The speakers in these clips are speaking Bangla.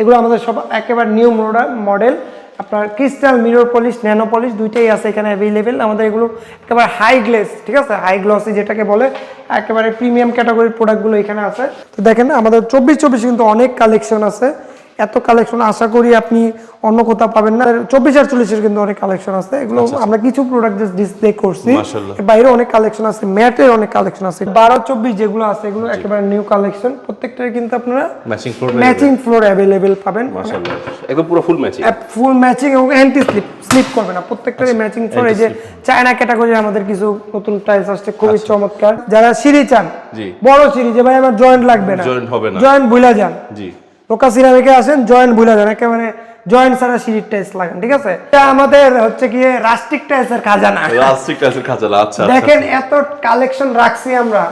এগুলো আমাদের সব একেবারে নিউ মডেল আপনার crystal mirror polish nano polish দুইটাই আছে এখানে অ্যাভেলেবেল আমাদের এগুলো একেবারে হাই গ্লেস ঠিক আছে? হাই গ্লসি যেটাকে বলে, একেবারে প্রিমিয়াম ক্যাটাগরির প্রোডাক্টগুলো এখানে আছে। তো দেখেন, আমাদের চব্বিশ চব্বিশ কিন্তু অনেক কালেকশন আছে। এত কালেকশন আশা করি আপনি অন্য কোথাও পাবেন না। চব্বিশ আর চল্লিশের কিন্তু অনেক কালেকশন আছে। এগুলো আমরা কিছু প্রোডাক্ট ডিসপ্লে করছি। বাইরে অনেক কালেকশন আছে ম্যাটের অনেক কালেকশন আছে। বারো চব্বিশ যেগুলো আছে এগুলো একেবারে নিউ কালেকশন প্রত্যেকটার কিন্তু আপনারা matching floor matching floor available পাবেন। একদম পুরো ফুল ম্যাচিং ফুল ম্যাচিং এবং অ্যান্টি স্লিপ স্লিপ করবে না। প্রত্যেকটারই ম্যাচিং ফ্লোর এই যে চায়না ক্যাটাগরির আমাদের কিছু নতুন টাইলস আসছে খুবই চমৎকার। যারা সিঁড়ি চান বড় সিঁড়ি যে ভাই আমার জয়েন্ট লাগবে না। Joint হবে না। জয়েন্ট ভুলা যান। জি। সিরামিকে আসেন জয়েন্ট ভুলা যান একেবারে জয়েন্ট ছাড়া সিঁড়ির টাইলস লাগান ঠিক আছে? এটা আমাদের হচ্ছে কি রাস্টিক টাইলসের খাজানা। রাস্টিক টাইলসের খাঁচালা আচ্ছা আচ্ছা। দেখেন এত কালেকশন রাখছি আমরা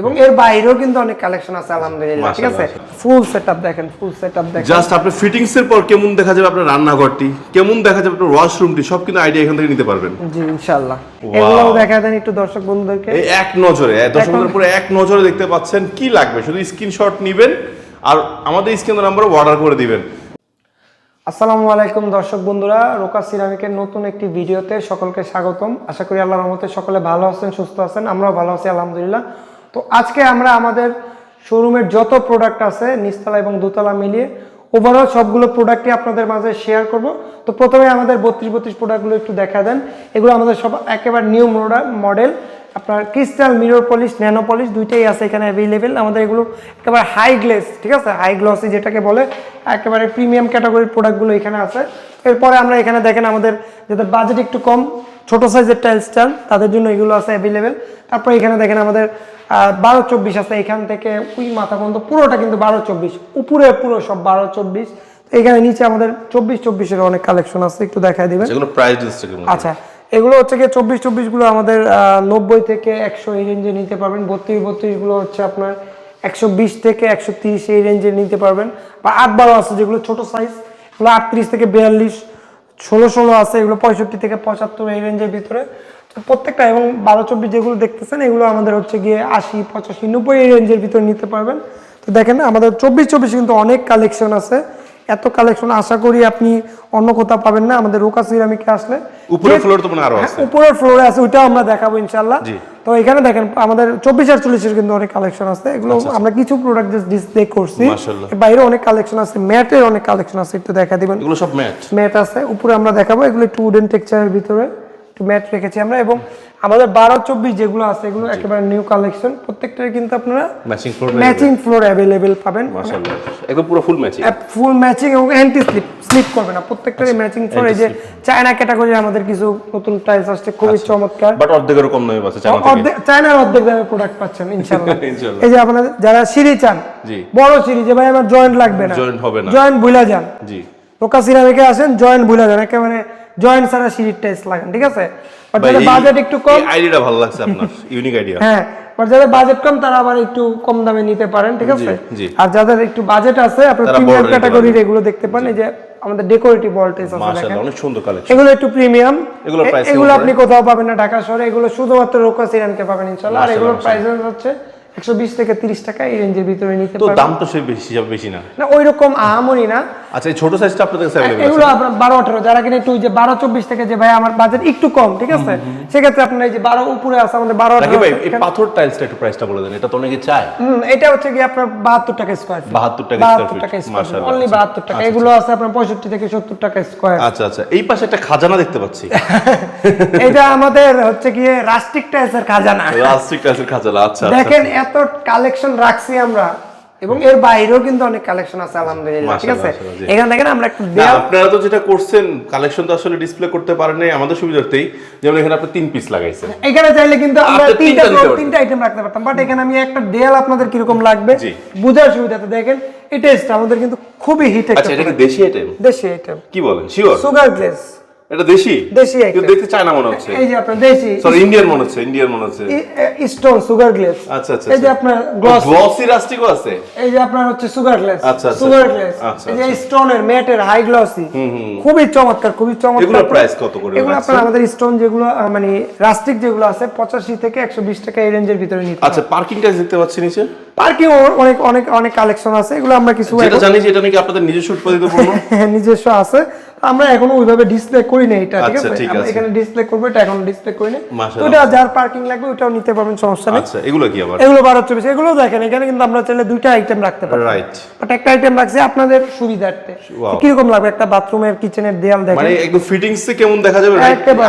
এবং এর বাইরেও কিন্তু অনেক কালেকশন আছে আলহামদুলিল্লাহ ঠিক আছে? ফুল সেটআপ দেখেন ফুল সেটআপ দেখেন। জাস্ট আপনার ফিটিংস এর পর কেমন দেখা যাবে আপনার রান্নাঘরটি? কেমন দেখা যাবে আপনার ওয়াশরুমটি সব কিন্তু আইডিয়া এখান থেকে নিতে পারবেন। জি ইনশাআল্লাহ. এগুলো দেখা দেন একটু দর্শক বন্ধুদেরকে। এই এক নজরে দর্শক বন্ধুরা পুরো এক নজরে দেখতে পাচ্ছেন কি লাগবে? শুধু স্ক্রিনশট নেবেন আর আমাদের স্ক্রিন নাম্বারে অর্ডার করে দিবেন। আসসালামু আলাইকুম দর্শক বন্ধুরা, রোকা সিরামিকের নতুন একটি ভিডিওতে সকলকে স্বাগতম। আশা করি আল্লাহর রহমতে সকলে ভালো আছেন, সুস্থ আছেন, আমরাও ভালো আছি, আলহামদুলিল্লাহ। তো আজকে আমরা আমাদের শোরুমের যত প্রোডাক্ট আছে, নিচতলা এবং দোতলা মিলিয়ে ওভারঅল সবগুলো প্রোডাক্টই আপনাদের মাঝে শেয়ার করব। তো প্রথমে আমাদের বত্রিশ বত্রিশ প্রোডাক্টগুলো একটু দেখা দেন। এগুলো আমাদের সব একেবারে নিউ মডেল আপনার crystal mirror polish nano polish দুইটাই আছে এখানে অ্যাভেলেবেল আমাদের এগুলো একেবারে হাই গ্লেস ঠিক আছে? হাই গ্লসি যেটাকে বলে একেবারে প্রিমিয়াম ক্যাটাগরির প্রোডাক্টগুলো এখানে আছে। এরপরে আমরা এখানে দেখেন আমাদের যাদের বাজেট একটু কম ছোট সাইজের টাইলস চান তাদের জন্য এগুলো আছে অ্যাভেলেবেল তারপরে এখানে দেখেন আমাদের বারো চব্বিশ আছে। এখান থেকে ওই মাথা পর্যন্ত পুরোটা কিন্তু বারো চব্বিশ। উপরে পুরো সব বারো চব্বিশ। এখানে নিচে আমাদের চব্বিশ চব্বিশের অনেক কালেকশন আছে একটু দেখাই দিবেন। আচ্ছা এগুলো হচ্ছে গিয়ে চব্বিশ চব্বিশগুলো আমাদের নব্বই থেকে একশো এই রেঞ্জে নিতে পারবেন। বত্রিশ বত্রিশগুলো হচ্ছে আপনার একশো বিশ থেকে একশো তিরিশ এই রেঞ্জে নিতে পারবেন। বা আট বারো আছে যেগুলো ছোট সাইজ এগুলো আটত্রিশ থেকে বিয়াল্লিশ, ষোলো ষোলো আছে এগুলো পঁয়ষট্টি থেকে পঁচাত্তর এই রেঞ্জের ভিতরে। তো প্রত্যেকটা এবং বারো চব্বিশ যেগুলো দেখতেছেন, এগুলো আমাদের হচ্ছে গিয়ে আশি, পঁচাশি, নব্বই এই রেঞ্জের ভিতরে নিতে পারবেন। তো দেখেন আমাদের চব্বিশ চব্বিশ কিন্তু অনেক কালেকশন আছে। এত কালেকশন আশা করি আপনি অন্য কোথাও পাবেন না। আমাদের রোকা সিরামিকে আসলে উপরের ফ্লোর তো মনে আরও হ্যাঁ, আছে। উপরের ফ্লোরে আছে ওইটাও আমরা দেখাবো ইনশাল্লাহ জি। তো এখানে দেখেন আমাদের চব্বিশ আর চল্লিশের কিন্তু অনেক কালেকশন আছে। এগুলো আমরা কিছু প্রোডাক্ট ডিসপ্লে করছি। মাশাআল্লাহ। বাইরে অনেক কালেকশন আছে ম্যাটের অনেক কালেকশন আছে একটু দেখা দিবেন। এগুলো সব ম্যাট। ম্যাট আছে উপরে আমরা দেখাবো এগুলো একটু উডেন টেক্সচারের ভিতরে একটু ম্যাট রেখেছি আমরা। এবং আমাদের বারো চব্বিশ যেগুলো আছে এগুলো একেবারে নিউ কালেকশন প্রত্যেকটার কিন্তু আপনারা matching floor matching floor available পাবেন। মাশাআল্লাহ। একদম পুরো ফুল ম্যাচিং ফুল ম্যাচিং এবং অ্যান্টি স্লিপ স্লিপ করবে না। প্রত্যেকটারই ম্যাচিং ফ্লোর এই যে চায়না ক্যাটাগরির আমাদের কিছু নতুন টাইলস আসছে খুবই চমৎকার। বাট অর্ধেকেরও কম নয় আছে চায়না অর্ধেক চায়নার অর্ধেক দামে প্রোডাক্ট পাচ্ছেন ইনশাআল্লাহ। এই যে আপনাদের যারা সিঁড়ি চান জি। বড় সিঁড়ি যে ভাই আমার জয়েন্ট লাগবে না Joint হবে না। জয়েন্ট ভুলা যান। জি। লোকা সিরামিকে আসেন জয়েন্ট ভুলা যান একেবারে জয়েন্ট ছাড়া সিঁড়ির টাইলস লাগান ঠিক আছে? আর যাদের বাজেট একটু কম আইডিয়াটা ভালো লাগছে আপনার ইউনিক আইডিয়া হ্যাঁ আর যাদের বাজেট কম তারা আবার একটু কম দামে নিতে পারেন ঠিক আছে? জি। আর যাদের একটু বাজেট আছে আপনার প্রিমিয়াম ক্যাটাগরির এগুলো দেখতে পারেন এই যে আমাদের ডেকোরেটিভ ভল্টেজ আছে মাশাআল্লাহ অনেক সুন্দর কালেকশন এগুলো একটু প্রিমিয়াম এগুলো আপনি কোথাও পাবেন না ঢাকা শহরে এগুলো শুধুমাত্র রোকা সিরানকে পাবেন ইনশাআল্লাহ আর এগুলোর প্রাইস হচ্ছে একশো বিশ থেকে তিরিশ টাকা এই রেঞ্জের ভিতরে নিতে তো দাম তো সে বেশি বেশি না? না ওই রকম আহামরি না। আচ্ছা এই ছোট সাইজটা আপনাদের কাছে এগুলো আপনার বারো আঠারো যারা কিনা একটু যে বারো চব্বিশ থেকে যে ভাই আমার বাজেট একটু কম ঠিক আছে? সেক্ষেত্রে আপনার এই যে বারো উপরে আছে আমাদের বারো আঠারো ভাই এই পাথর টাইলসটা একটু প্রাইসটা বলে দেন এটা তো অনেকে চায়। হুম, এটা হচ্ছে কি আপনার বাহাত্তর টাকা স্কোয়ার ফিট 72 টাকা বাহাত্তর টাকা স্কোয়ার অনলি আচ্ছা। বাহাত্তর টাকা। এগুলো আছে আপনার পঁয়ষট্টি থেকে সত্তর টাকা স্কোয়ার আচ্ছা আচ্ছা এই পাশে একটা খাজানা দেখতে পাচ্ছি। এটা আমাদের হচ্ছে গিয়ে রাস্টিক টাইলসের খাজানা। রাস্টিক টাইলসের খাজানা আচ্ছা আচ্ছা। দেখেন এত কালেকশন রাখছি আমরা এবং এর বাইরেও কিন্তু অনেক কালেকশন আছে আলহামদুলিল্লাহ ঠিক আছে। এখানে আমরা একটু আপনারা তো যেটা করছেন কালেকশন তো আসলে ডিসপ্লে করতে পারেন নাই আমাদের সুবিধার্থেই। যেমন এখানে আপনি তিন পিস লাগাইছেন। এখানে চাইলে কিন্তু আমরা তিনটা তিনটা তিনটা আইটেম রাখতে পারতাম বাট এখানে আমি একটা দেয়াল আপনাদের কীরকম লাগবে। বুঝার সুবিধাতে দেখেন এই টেস্টটা আমাদের কিন্তু খুবই হিট আচ্ছা এটা কি দেশি আইটেম দেশি আইটেম কি বলেন? শিওর সুগার গ্লেস এটা দেশি? দেশি। কিন্তু দেখতে মনে হচ্ছে। এই যে আপনার দেশি সরি ইন্ডিয়ান মনে হচ্ছে ইন্ডিয়ান মনে হচ্ছে। স্টোন সুগার গ্লেস আচ্ছা আচ্ছা এই যে আপনার গ্লস গ্লসি রাস্টিকও আছে? এই যে আপনার হচ্ছে সুগার গ্লেস আচ্ছা, আচ্ছা, সুগার আচ্ছা। গ্লেস আচ্ছা, এই যে স্টোনের ম্যাটের হাই গ্লসি খুবই চমৎকার খুবই চমৎকার। এগুলোর price কত করে এগুলো আপনার আমাদের স্টোন যেগুলো মানে রাস্টিক যেগুলো আছে পঁচাশি থেকে একশো বিশ টাকা এই রেঞ্জের ভিতরে নিতে আচ্ছা পার্কিং টাইলস দেখতে পাচ্ছি নিচে? পার্কিং অনেক অনেক অনেক কালেকশন আছে এগুলো আমরা কিছু যেটা জানি যে এটা নাকি আপনাদের নিজস্ব উৎপাদিত পণ্য। নিজস্ব আছে। আমরা এখনও ওইভাবে ডিসপ্লে করি না এটা ঠিক আচ্ছা, আছে। এখানে ডিসপ্লে করব এটা এখন ডিসপ্লে করি না তো এটা যার পার্কিং লাগবে ওটাও নিতে পারবেন সমস্যা নেই। আচ্ছা এগুলো কি আবার? এগুলো বারো চব্বিশ এগুলো দেখেন এখানে কিন্তু আমরা চাইলে দুইটা আইটেম রাখতে পারি রাইট বাট একটা আইটেম রাখছি আপনাদের সুবিধার্থে। লাগবে? একটা বাথরুমের কিচেনের দেয়াল দেখেন। মানে একদম ফিটিংস কেমন দেখা যাবে।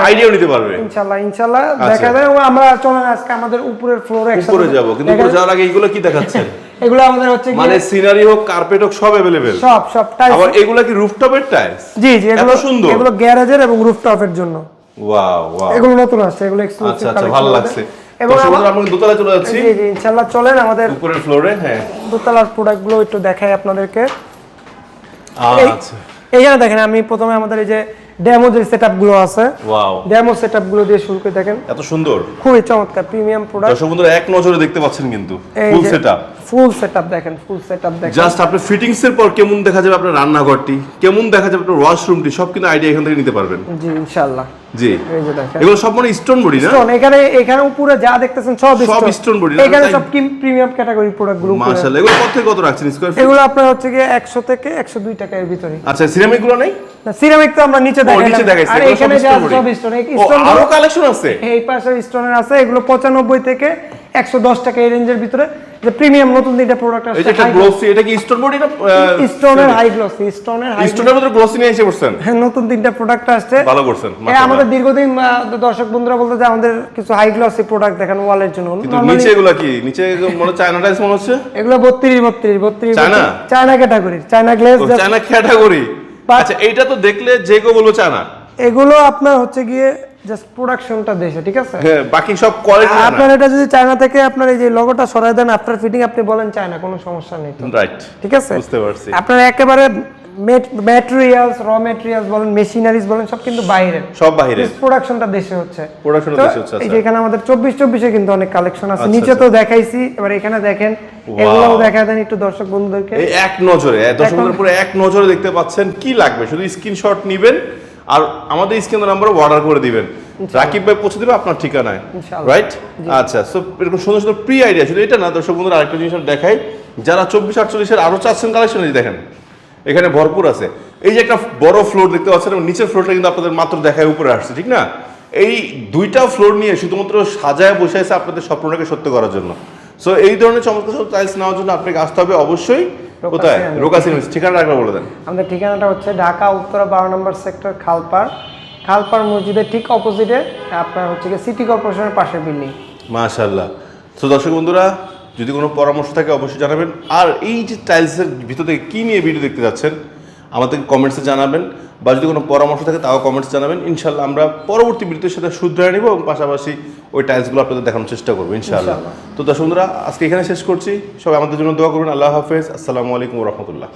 আইডিয়াও নিতে পারবে। ইনশাল্লাহ ইনশাল্লাহ দেখা যায় এবং আমরা চলেন আজকে আমাদের উপরের ফ্লোরে উপরে যাব কিন্তু উপরে যাওয়ার আগে এইগুলো কি দেখাচ্ছেন। এগুলো আমাদের হচ্ছে মানে সিনারি হোক কার্পেট হোক সব অ্যাভেলেবেল সব সব টাইলস আবার এগুলা কি রুফটপের টাইলস জি জি এগুলো সুন্দর। এগুলো গ্যারেজের এবং রুফটপের জন্য। ওয়াও ওয়াও এগুলো নতুন আসছে এগুলো এক্সক্লুসিভ আচ্ছা আচ্ছা ভালো লাগছে। এবং আমরা দোতলায় চলে যাচ্ছি। জি জি ইনশাআল্লাহ চলেন আমাদের উপরের ফ্লোরে হ্যাঁ। দোতলার প্রোডাক্টগুলো একটু দেখাই আপনাদেরকে। এই- আচ্ছা এইখানে দেখেন আমি প্রথমে আমাদের এই যে ডেমো যে সেটআপগুলো আছে ওয়াও ডেমো সেটআপগুলো দিয়ে শুরু করে দেখেন। এত সুন্দর। খুবই চমৎকার প্রিমিয়াম প্রোডাক্ট দর্শক বন্ধুরা এক নজরে দেখতে পাচ্ছেন কিন্তু ফুল সেটআপ ফুল সেটআপ দেখেন ফুল সেটআপ দেখেন। জাস্ট আপনার ফিটিংস এর পর কেমন দেখা যাবে আপনার রান্নাঘরটি? কেমন দেখা যাবে আপনার ওয়াশরুমটি সব কিন্তু আইডিয়া এখান থেকে নিতে পারবেন। জি ইনশাআল্লাহ। জি। এই যে দেখেন। এগুলো সব মানে স্টোন বডি না? স্টোন এখানে এখানে উপরে যা দেখতেছেন সব সব স্টোন stone body, না? এখানে সব প্রিমিয়াম ক্যাটাগরি প্রোডাক্টগুলো মাশাআল্লাহ এগুলো কত থেকে কত রাখছেন স্কয়ার ফিট এগুলো আপনার হচ্ছে গিয়ে 100 থেকে 102 টাকার ভিতরে। আচ্ছা সিরামিকগুলো নেই? সিরামিক তো আমরা নিচে ও দেখাইলাম। নিচে দেখাইছে আর এখানে সব যা। সব স্টোন এই স্টোন আরও কালেকশন আছে? এই পাশে স্টোনের আছে এগুলো 95 থেকে 110 টাকা এই রেঞ্জের ভিতরে। প্রিমিয়াম নতুন তিনটা প্রোডাক্ট একটা গ্লোসি এটা কি স্টোন বডি স্টোনের হাই গ্লসি স্টোনের হাই স্টোনের মধ্যে গ্লোসি নিয়ে এসে পড়ছেন? নতুন তিনটা প্রোডাক্ট আসছে। ভালো করছেন মাশাআল্লাহ। আমাদের দীর্ঘদিন দর্শক বন্ধুরা বলতে যে আমাদের কিছু হাই গ্লসি প্রোডাক্ট দেখেন ওয়ালের জন্য। কিন্তু নিচে এগুলো কি? নিচে মনে চায়না টাইলস মনে হচ্ছে? এগুলো 32 32 32 china? China category china glaze china category আচ্ছা এইটা তো দেখলে যে কেউ বলব চায়না এগুলো আপনার হচ্ছে গিয়ে জাস্ট প্রোডাকশনটা দেশে ঠিক আছে? হ্যাঁ বাকি সব কোয়ালিটি আপনার এটা যদি চায়না থেকে আপনার এই যে লোগোটা সরাই দেন আফটার ফিটিং আপনি বলেন চায়না কোনো সমস্যা নেই তো। রাইট ঠিক আছে? বুঝতে পারছি। আপনার একেবারে ম্যাটেরিয়ালস র ম্যাটেরিয়ালস বলেন মেশিনারিজ বলেন সব কিন্তু বাইরের সব বাহিরে প্রোডাকশনটা দেশে হচ্ছে। তো দেশে হচ্ছে, এই আচ্ছা। যে এখানে আমাদের চব্বিশ চব্বিশে কিন্তু অনেক কালেকশন আছে। আচ্ছা, নিচে তো দেখাইছি এবার এখানে দেখেন এগুলোও দেখা দেন একটু দর্শক বন্ধুদেরকে। এক নজরে দর্শক বন্ধুরা পুরো এক নজরে দেখতে পাচ্ছেন কি লাগবে? শুধু স্ক্রিনশট নেবেন আর আমাদের স্ক্রিন নাম্বারে অর্ডার করে দিবেন। রাকিব ভাই পৌঁছে দেবে আপনার ঠিকানায়। রাইট আচ্ছা সো এরকম সুন্দর সুন্দর প্রি আইডিয়া শুধু এটা না দর্শক বন্ধুরা আরেকটা জিনিস দেখাই। যারা চব্বিশ আটচল্লিশের আরও চাচ্ছেন কালেকশন দেখেন এখানে ভরপুর আছে। এই যে একটা বড় ফ্লোর দেখতে পাচ্ছেন এবং নিচের ফ্লোরটা কিন্তু আপনাদের মাত্র দেখায় উপরে আসছে ঠিক না? এই দুইটা ফ্লোর নিয়ে শুধুমাত্র সাজায় বসে আছে আপনাদের স্বপ্নটাকে সত্য করার জন্য। সো এই ধরনের চমৎকার সব টাইলস নেওয়ার জন্য আপনাকে আসতে হবে অবশ্যই। কোথায়? সিনেমা। রোকা সিনেমাস ঠিকানা বলে দেন। আমাদের ঠিকানাটা হচ্ছে ঢাকা উত্তরা বারো নম্বর সেক্টর খালপাড়। খালপাড় মসজিদের ঠিক অপোজিটে আপনার হচ্ছে গিয়ে সিটি কর্পোরেশনের পাশের বিল্ডিং। মাশাল্লাহ তো দর্শক বন্ধুরা যদি কোনো পরামর্শ থাকে অবশ্যই জানাবেন। আর এই যে টাইলসের ভিতর থেকে কী নিয়ে ভিডিও দেখতে যাচ্ছেন আমাদেরকে কমেন্টসে জানাবেন। বা যদি কোনো পরামর্শ থাকে তাও কমেন্টস জানাবেন। ইনশাল্লাহ আমরা পরবর্তী বৃত্তির সাথে শুধরে নিব এবং পাশাপাশি ওই টাইলসগুলো আপনাদের দেখানোর চেষ্টা করব ইনশাল্লাহ তো দর্শকরা আজকে এখানে শেষ করছি। সবাই আমাদের জন্য দোয়া করুন আল্লাহ হাফেজ। আসসালামু আলাইকুম রহমতুল্লাহ।